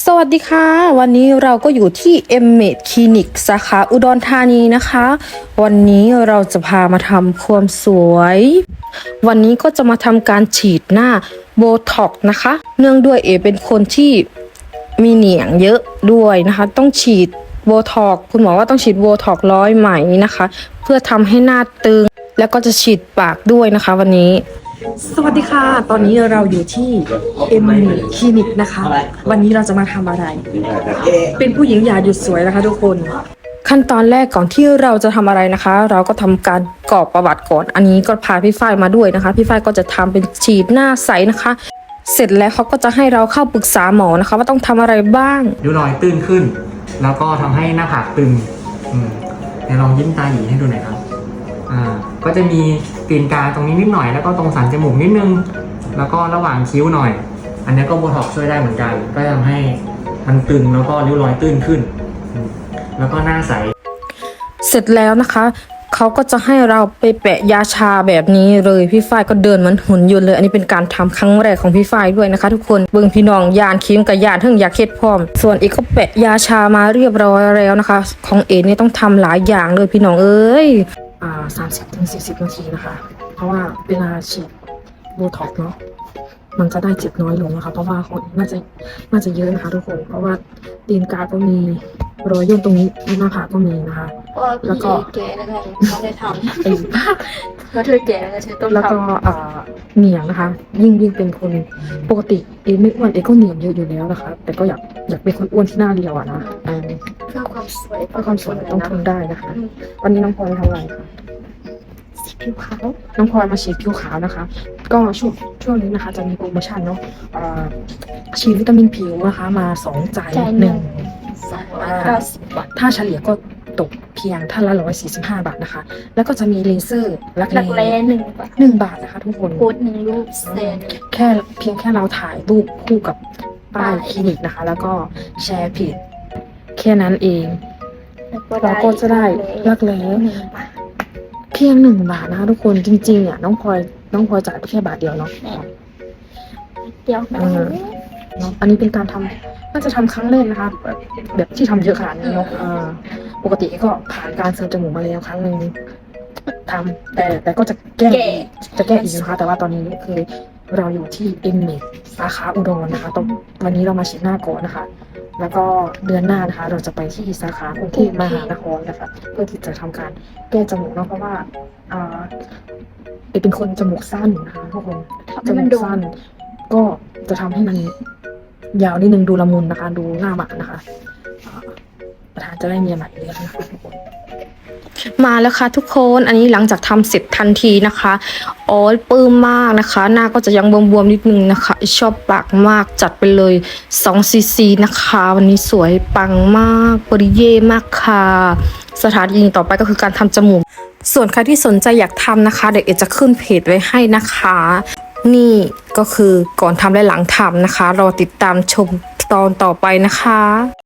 สวัสดีค่ะ วันนี้เราก็อยู่ที่ m m e d Clinic สาขาอุดรธานีนะคะ วันนี้เราจะพามาทำความสวย วันนี้ก็จะมาทำการฉีดหน้าโบท็อกนะคะ เนื่องด้วยเอเป็นคนที่มีเหนียงเยอะด้วยนะคะ ต้องฉีดโบท็อกคุณหมอว่าต้องฉีดโบท็อกร้อยไหมนะคะ เพื่อทำให้หน้าตึง แล้วก็จะฉีดปากด้วยนะคะ วันนี้ สวัสดีค่ะ ตอนนี้เราอยู่ที่ m m e d Clinic นะคะ วันนี้เราจะมาทำอะไร เป็นผู้หญิงอย่าหยุดสวยนะคะทุกคน ขั้นตอนแรกก่อนที่เราจะทำอะไรนะคะ เราก็ทำการกรอกประวัติก่อน อันนี้ก็พาพี่ฝ้ายมาด้วยนะคะ พี่ฝ้ายก็จะทำเป็นฉีดหน้าใสนะคะ เสร็จแล้วเขาก็จะให้เราเข้าปรึกษาหมอนะคะ ว่าต้องทำอะไรบ้างริ้วรอยตื้นขึ้น แล้วก็ทำให้หน้าผากตึงเดี๋ยวลองยิ้มตาหยีให้ดูหน่อยครับ อ่าก็จะมีตีนกาตรงนี้นิดหน่อยแล้วก็ตรงสันจมูกนิดนึง แล้วก็ระหว่างคิ้วหน่อย อันนี้ก็โบท็อกช่วยได้เหมือนกัน ก็ทำให้มันตึงแล้วก็ริ้วรอยตื้นขึ้น แล้วก็หน้าใส เสร็จแล้วนะคะ เขาก็จะให้เราไปแปะยาชาแบบนี้เลยพี่ฝ้ายก็เดินเหมือนหุ่นยนต์เลย อันนี้เป็นการทำครั้งแรกของพี่ฝ้ายด้วยนะคะ ทุกคนเบิ่งพี่น้องยานคิมกับยานเทิงยาเคล็ดพร้อม ส่วนอีกก็แปะยาชามาเรียบร้อยแล้วนะคะ ของเอนี่ต้องทำหลายอย่างเลยพี่น้องเอ้ย สามสิบถึงสี่สิบนาทีนะคะ เพราะว่าเวลาฉีดโบท็อกซ์เนาะมันจะได้เจ็บน้อยลงนะคะ เพราะว่าคนน่าจะน่าจะเยอะนะคะทุกคน เพราะว่าตีนกาก็มีรอยย่นตรงนี้หน้าผากก็มีนะคะเพราะว่าแล้วก็พี่แก่แล้วไงเขาได้ทไอ้ำแล้วเธอแก่แล้วเธอต้องแล้วทก็อ่าเหนียงนะคะ ยิ่งยิ่งเป็นคนปกติเอไม่อ้วนเอก็เหนียงเยอะอยู่แล้วนะคะ แต่ก็อยากอยากเป็นคนอ้วนที่หน้าเรียวอะนะเออำ เพื่อความสวยเพื่อความสวยต้องทนได้นะคะ วันนี้น้องพลอยทำอะไรคะสีผิวขาวน้องพลอยมาฉีดผิวขาวนะคะ ก็ช่วงช่วงนี้นะคะ จะมีโปรโมชั่นเนาะอ่าฉีดวิตามินผิวนะคะ มาสองจ่ายจ่ายหหนึ่นึ่งง สองร้อยเก้าสิบบาท ถ้าเฉลี่ยก็ตกเพียงท่านละร้อยสี่สิบห้าบาทนะคะ แล้วก็จะมีเลเซอร์รักหลักแร้แร้หนึ่งบาทหนึ่งบาทนะคะ ทุกคน โพสต์หนึ่งรูปแสน แค่เพียงแค่เราถ่ายรูปคู่กับป้ายป้ายคลินิกนะคะ แล้วก็แชร์เพจ แค่นั้นเองแล้วเราก็จะได้รักแร้หนึ่งบาทเพียงหนึ่งบาทนะคะทุกคนจริงๆอะน้องพลอยน้องพลอยจ่ายไปแค่บาทเดียวเนาะเดียวนะอืมเนาะอันนี้เป็นการทำน่าจะทำครั้งแรกนะคะ แบบแบบที่ทำเยอะขนาดนี้เนาะอ่าปกติก็ผ่านการเสริมจมูกมาแล้วครั้งหนึ่งทำแต่แต่ก็จะแก้แก่จะแก้อีกนะคะแต่ว่าตอนนี้คือเราอยู่ที่เอ็มเมดสาขาอุดรนะคะตอนวันนี้เรามาฉีดหน้าก่อนนะคะ แล้วก็เดือนหน้านะคะ เราจะไปที่สาขากรุงเทพมหานครนะคะเพื่อที่จะทำการแก้จมูกเนาะเพราะว่าอ่าเอเป็นคนจมูกสั้นนะคะทุกคนทำจให้มัมูนกโดสั้นนก็จะทำให้มันยาวนิดนึงดูละมุนนะคะ ดูหน้าหมานะคะอ่าประธานจะได้เมียใหม่เลยนะคะทุกคน มาแล้วค่ะทุกคนอันนี้หลังจากทำเสร็จทันทีนะคะโอ้ยปลื้มมากนะคะ หน้าก็จะยังบวมๆนิดนึงนะคะ ชอบปากมากจัดไปเลย2ซีซีนะคะ วันนี้สวยปังมากปริเย่มากค่ะ สถานที่ต่อไปก็คือการทำจมูก ส่วนใครที่สนใจอยากทำนะคะ เดี๋ยวเอจะขึ้นเพจไว้ให้นะคะ นี่ก็คือก่อนทำและหลังทำนะคะรอติดตามชมตอนต่อไปนะคะ